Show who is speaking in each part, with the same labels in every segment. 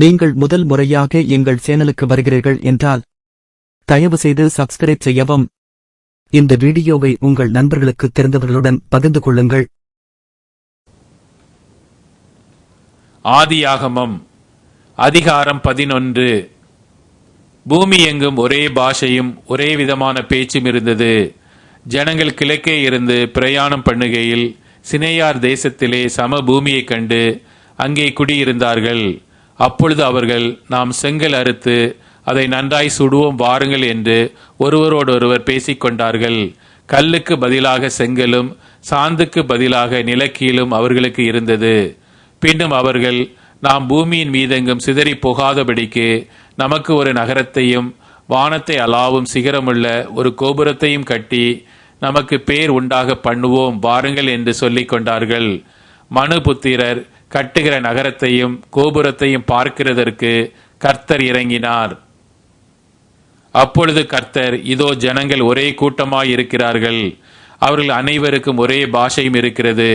Speaker 1: நீங்கள் முதல் முறையாக எங்கள் சேனலுக்கு வருகிறீர்கள் என்றால் தயவு செய்து சப்ஸ்கிரைப் செய்யவும். இந்த வீடியோவை உங்கள் நண்பர்களுக்கு தெரிந்தவர்களுடன் பகிர்ந்து கொள்ளுங்கள்.
Speaker 2: ஆதியாகமம் அதிகாரம் பதினொன்று. பூமி எங்கும் ஒரே பாஷையும் ஒரே விதமான பேச்சும் இருந்தது. ஜனங்கள் கிழக்கே இருந்து பிரயாணம் பண்ணுகையில் சினையார் தேசத்திலே சம பூமியைக் கண்டு அங்கே குடியிருந்தார்கள். அப்பொழுது அவர்கள் நாம் செங்கல் அறுத்து அதை நன்றாய் சுடுவோம் வாருங்கள் என்று ஒருவரோடொருவர் பேசிக்கொண்டார்கள். கல்லுக்கு பதிலாக செங்கலும் சாந்துக்கு பதிலாக நிலக்கீலும் அவர்களுக்கு இருந்தது. பின்னும் அவர்கள் நாம் பூமியின் மீதெங்கும் சிதறி போகாதபடிக்கு நமக்கு ஒரு நகரத்தையும் வானத்தை அலாவும் சிகரமுள்ள ஒரு கோபுரத்தையும் கட்டி நமக்கு பேர் உண்டாக பண்ணுவோம் வாருங்கள் என்று சொல்லிக் கொண்டார்கள் மனு புத்திரர் கட்டுகிற நகரத்தையும் கோபுரத்தையும் பார்க்கிறதற்கு கர்த்தர் இறங்கினார். அப்பொழுது கர்த்தர் இதோ ஜனங்கள் ஒரே கூட்டமாய் இருக்கிறார்கள். அவர்கள் அனைவருக்கும் ஒரே பாஷையும் இருக்கிறது.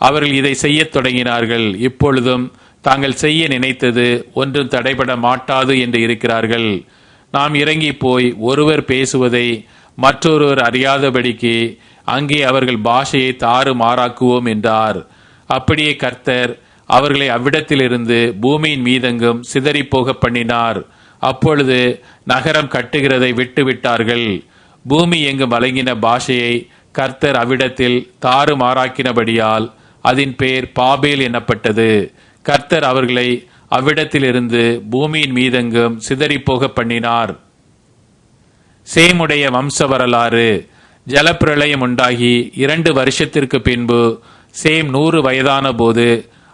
Speaker 2: அவர்கள் இதை செய்யத் தொடங்கினார்கள். இப்பொழுதும் தாங்கள் செய்ய நினைத்தது ஒன்றும் தடைபட மாட்டாது என்று இருக்கிறார்கள். நாம் இறங்கி போய் ஒருவர் பேசுவதை மற்றொருவர் அறியாதபடிக்கு அங்கே அவர்கள் பாஷையை தாறு மாறாக்குவோம் என்றார். அப்படியே கர்த்தர் அவர்களை அவ்விடத்திலிருந்து பூமியின் மீதெங்கும் சிதறி போக பண்ணினார். அப்பொழுது நகரம் கட்டுகிறதை விட்டுவிட்டார்கள். பூமி எங்கும் வழங்கின பாஷையை கர்த்தர் அவ்விடத்தில் தாறு மாறாக்கினபடியால் அதன் பேர் பாபேல் எனப்பட்டது. கர்த்தர் அவர்களை அவ்விடத்திலிருந்து பூமியின் மீதெங்கும் சிதறி போக பண்ணினார். சேமுடைய வம்ச வரலாறு ஜலப்பிரளயம் உண்டாகி இரண்டு வருஷத்திற்கு பின்பு சேம் நூறு வயதான போது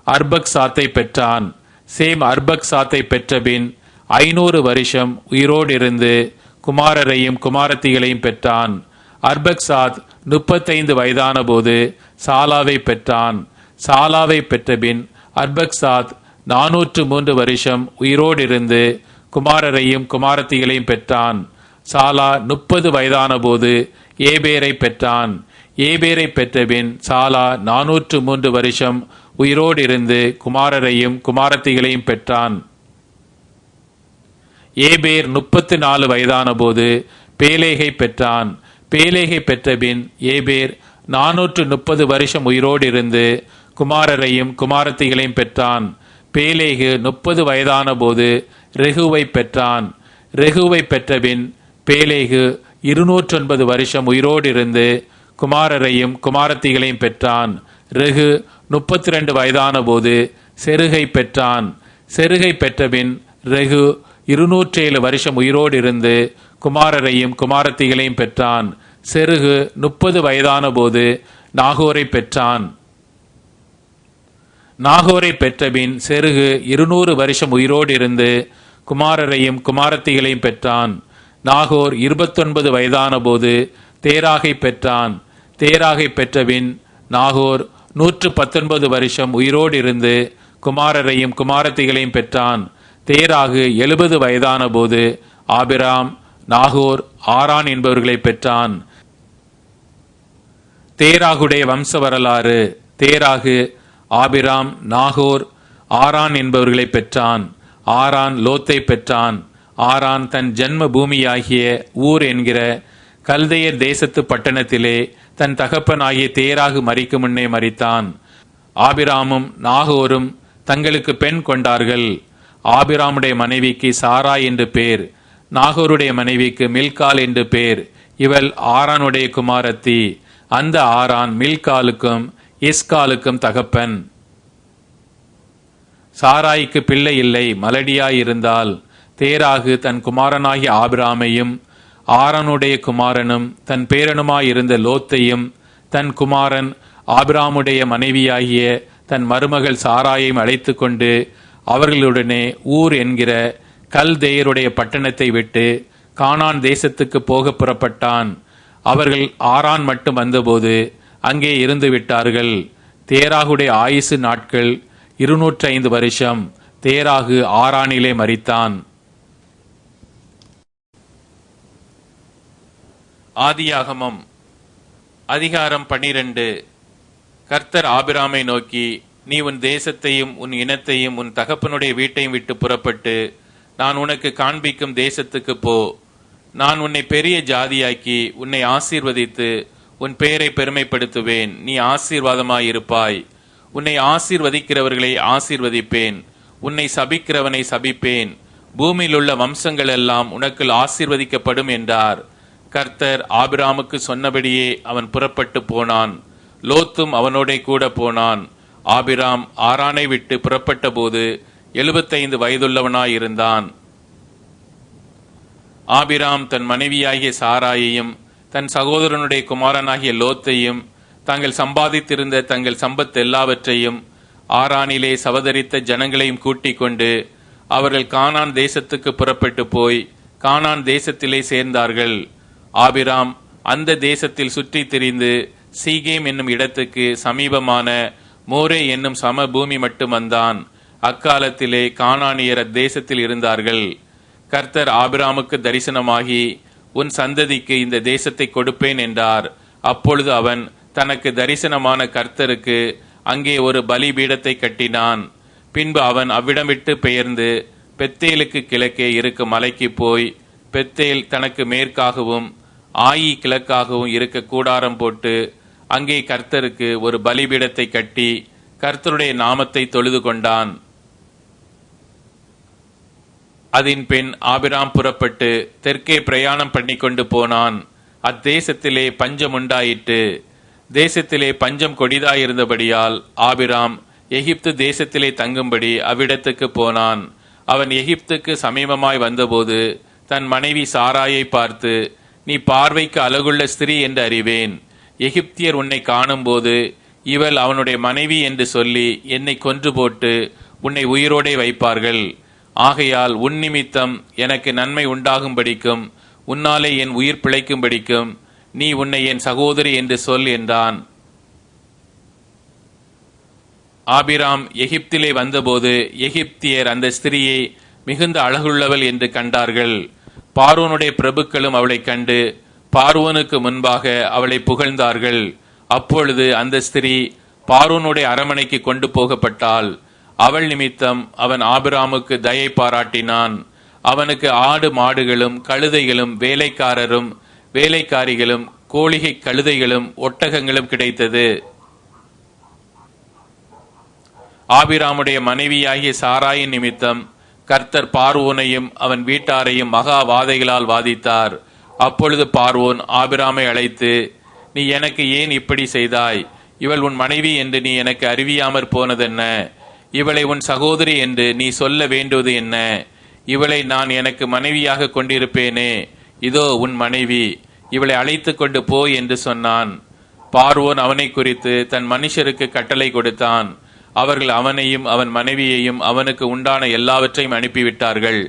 Speaker 2: அர்பக் சாத்தை பெற்றான். சேம் அர்பக் சாத்தை பெற்றபின் ஐநூறு வருஷம் உயிரோடு இருந்து குமாரரையும் குமாரத்திகளையும் பெற்றான். அர்பக் சாத் முப்பத்தைந்து வயதான போது சாலாவை பெற்றான். சாலாவை பெற்றபின் அர்பக் சாத் நானூற்று மூன்று வருஷம் உயிரோடு இருந்து குமாரரையும் குமாரத்திகளையும் பெற்றான். சாலா முப்பது வயதான போது ஏபேரை பெற்றான். ஏபேரை பெற்றபின் சாலா நானூற்று மூன்று வருஷம் உயிரோடு இருந்து குமாரரையும் குமாரத்திகளையும் பெற்றான். ஏபேர் முப்பத்து நாலு வயதான போது பேலேகை பெற்றான். பேலேகை பெற்றபின் ஏபேர் நானூற்று முப்பது வருஷம் உயிரோடு இருந்து குமாரரையும் குமாரத்திகளையும் பெற்றான். பேலேகு முப்பது வயதான போது ரெகுவை பெற்றான். ரெகுவை பெற்றபின் பேலேகு இருநூற்றொன்பது வருஷம் உயிரோடு இருந்து குமாரரையும் குமாரத்திகளையும் பெற்றான். ரெகு முப்பத்தி ரெண்டு வயதான போது செருகை பெற்றான். செருகை பெற்றபின் ரெகு இருநூற்றேழு வருஷம் உயிரோடு இருந்து குமாரரையும் குமாரத்திகளையும் பெற்றான். செருகு முப்பது வயதான போது நாகோரை பெற்றான். நாகோரை பெற்றபின் செருகு இருநூறு வருஷம் உயிரோடு இருந்து குமாரரையும் குமாரத்திகளையும் பெற்றான். நாகோர் இருபத்தொன்பது வயதான போது தேராகை பெற்றான். தேராகை பெற்றபின் நாகோர் நூற்று பத்தொன்பது வருஷம் உயிரோடு இருந்து குமாரரையும் குமாரத்திகளையும் பெற்றான். தேராகு எழுபது வயதான போது ஆபிராம் நாகோர் ஆரான் என்பவர்களை பெற்றான். தேராகுடைய வம்ச வரலாறு தேராகு ஆபிராம் நாகோர் ஆரான் என்பவர்களை பெற்றான். ஆரான் லோத்தை பெற்றான். ஆரான் தன் ஜென்ம பூமியாகிய ஊர் என்கிற கல்தையர் தேசத்து பட்டணத்திலே தன் தகப்பனாகிய தேராகு மறிக்கு முன்னே மறித்தான் ஆபிராமும் நாகோரும் தங்களுக்கு பெண் கொண்டார்கள். ஆபிராமுடைய மனைவிக்கு சாரா என்று பேர் நாகோருடைய மனைவிக்கு மில்கால் என்று பேர் இவள் ஆரானுடைய குமாரத்தி. அந்த ஆரான் மில்காலுக்கும் இஸ்காலுக்கும் தகப்பன். சாராய்க்கு பிள்ளை இல்லை மலடியாயிருந்தால் தேராகு தன் குமாரனாகிய ஆபிராமையும் ஆரனுடைய குமாரனும் தன் பேரனுமாயிருந்த லோத்தையும் தன் குமாரன் ஆபிராமுடைய மனைவியாகிய தன் மருமகள் சாராயையும் அழைத்து கொண்டு அவர்களுடனே ஊர் என்கிற கல்தேயருடைய பட்டணத்தை விட்டு கானான் தேசத்துக்கு போக புறப்பட்டான். அவர்கள் ஆரான் மட்டும் வந்தபோது அங்கே இருந்து விட்டார்கள். தேராகுடைய ஆயுசு நாட்கள் இருநூற்றி ஐந்து வருஷம். தேராகு ஆரானிலே மறித்தான் ஆதியாகமம் அதிகாரம் பனிரெண்டு. கர்த்தர் ஆபிராமை நோக்கி நீ உன் தேசத்தையும் உன் இனத்தையும் உன் தகப்பனுடைய வீட்டையும் விட்டு புறப்பட்டு நான் உனக்கு காண்பிக்கும் தேசத்துக்கு போ. நான் உன்னை பெரிய ஜாதியாக்கி உன்னை ஆசீர்வதித்து உன் பெயரை பெருமைப்படுத்துவேன். நீ ஆசீர்வாதமாயிருப்பாய். உன்னை ஆசீர்வதிக்கிறவர்களை ஆசீர்வதிப்பேன். உன்னை சபிக்கிறவனை சபிப்பேன். பூமியில் உள்ள வம்சங்கள் எல்லாம் உனக்குள் ஆசீர்வதிக்கப்படும் என்றார். கர்த்தர் ஆபிராமுக்கு சொன்னபடியே அவன் புறப்பட்டு போனான். லோத்தும் அவனோடே கூட போனான். ஆபிராம் ஆரானை விட்டு புறப்பட்ட போது எழுபத்தைந்து வயதுள்ளவனாயிருந்தான். ஆபிராம் தன் மனைவியாகிய சாராயையும் தன் சகோதரனுடைய குமாரனாகிய லோத்தையும் தாங்கள் சம்பாதித்திருந்த தங்கள் சம்பத் எல்லாவற்றையும் ஆரானிலே சவதரித்த ஜனங்களையும் கூட்டிக் கொண்டு அவர்கள் கானான் தேசத்துக்கு புறப்பட்டு போய் கானான் தேசத்திலே சேர்ந்தார்கள். ஆபிராம் அந்த தேசத்தில் சுற்றி திரிந்து சீகேம் என்னும் இடத்துக்கு சமீபமான மோரே என்னும் சம பூமி மட்டும் வந்தான். அக்காலத்திலே கானானியர் அத்தேசத்தில் இருந்தார்கள். கர்த்தர் ஆபிராமுக்கு தரிசனமாகி உன் சந்ததிக்கு இந்த தேசத்தை கொடுப்பேன் என்றார். அப்பொழுது அவன் தனக்கு தரிசனமான கர்த்தருக்கு அங்கே ஒரு பலிபீடத்தை கட்டினான். பின்பு அவன் அவ்விடம் விட்டு பெயர்ந்து பெத்தேலுக்கு கிழக்கே இருக்கும் மலைக்கு போய் பெத்தேல் தனக்கு மேற்காகவும் ஆயி கிழக்காகவும் இருக்க கூடாரம் போட்டு அங்கே கர்த்தருக்கு ஒரு பலிபீடத்தை கட்டி கர்த்தருடைய நாமத்தை தொழுது கொண்டான். அதன் பின் ஆபிராம் புறப்பட்டு தெற்கே பிரயாணம் பண்ணி கொண்டு போனான். அத்தேசத்திலே பஞ்சம் உண்டாயிற்று. தேசத்திலே பஞ்சம் கொடிதாயிருந்தபடியால் ஆபிராம் எகிப்து தேசத்திலே தங்கும்படி அவ்விடத்துக்கு போனான். அவன் எகிப்துக்கு சமீபமாய் வந்தபோது தன் மனைவி சாராயை பார்த்து நீ பார்வைக்கு அழகுள்ள ஸ்திரீ என்று அறிவேன். எகிப்தியர் உன்னை காணும்போது இவள் அவனுடைய மனைவி என்று சொல்லி என்னை கொன்று போட்டு உன்னை உயிரோடே வைப்பார்கள். ஆகையால் உன் நிமித்தம் எனக்கு நன்மை உண்டாகும்படிக்கும் உன்னாலே என் உயிர் பிழைக்கும்படிக்கும் நீ உன்னை என் சகோதரி என்று சொல் என்றான். ஆபிராம் எகிப்திலே வந்தபோது எகிப்தியர் அந்த ஸ்திரியை மிகுந்த அழகுள்ளவள் என்று கண்டார்கள். பார்வோனுடைய பிரபுக்களும் அவளை கண்டு பார்வோனுக்கு முன்பாக அவளை புகழ்ந்தார்கள். அப்பொழுது அந்த ஸ்திரீ பார்வோனுடைய அரமனைக்கு கொண்டு போகப்பட்டால் அவள் நிமித்தம் அவன் ஆபிராமுக்கு தயை பாராட்டினான். அவனுக்கு ஆடு மாடுகளும் கழுதைகளும் வேலைக்காரரும் வேலைக்காரிகளும் கோழிகை கழுதைகளும் ஒட்டகங்களும் கிடைத்தது. ஆபிராமுடைய மனைவியாகிய சாராயின் நிமித்தம் கர்த்தர் பார்வோனையும் அவன் வீட்டாரையும் மகா வாதைகளால் வாதித்தார். அப்பொழுது பார்வோன் ஆபிராமை அழைத்து நீ எனக்கு ஏன் இப்படி செய்தாய்? இவள் உன் மனைவி என்று நீ எனக்கு அறிவியாமற் போனதென்ன? இவளை உன் சகோதரி என்று நீ சொல்ல வேண்டுவது என்ன? இவளை நான் எனக்கு மனைவியாக கொண்டிருப்பேனே. இதோ உன் மனைவி இவளை அழைத்து கொண்டு போ என்று சொன்னான். பார்வோன் அவனை குறித்து தன் மனுஷருக்கு கட்டளை கொடுத்தான். அவர்கள் அவனையும் அவன் மனைவியையும் அவனுக்கு உண்டான எல்லாவற்றையும் அனுப்பிவிட்டார்கள்.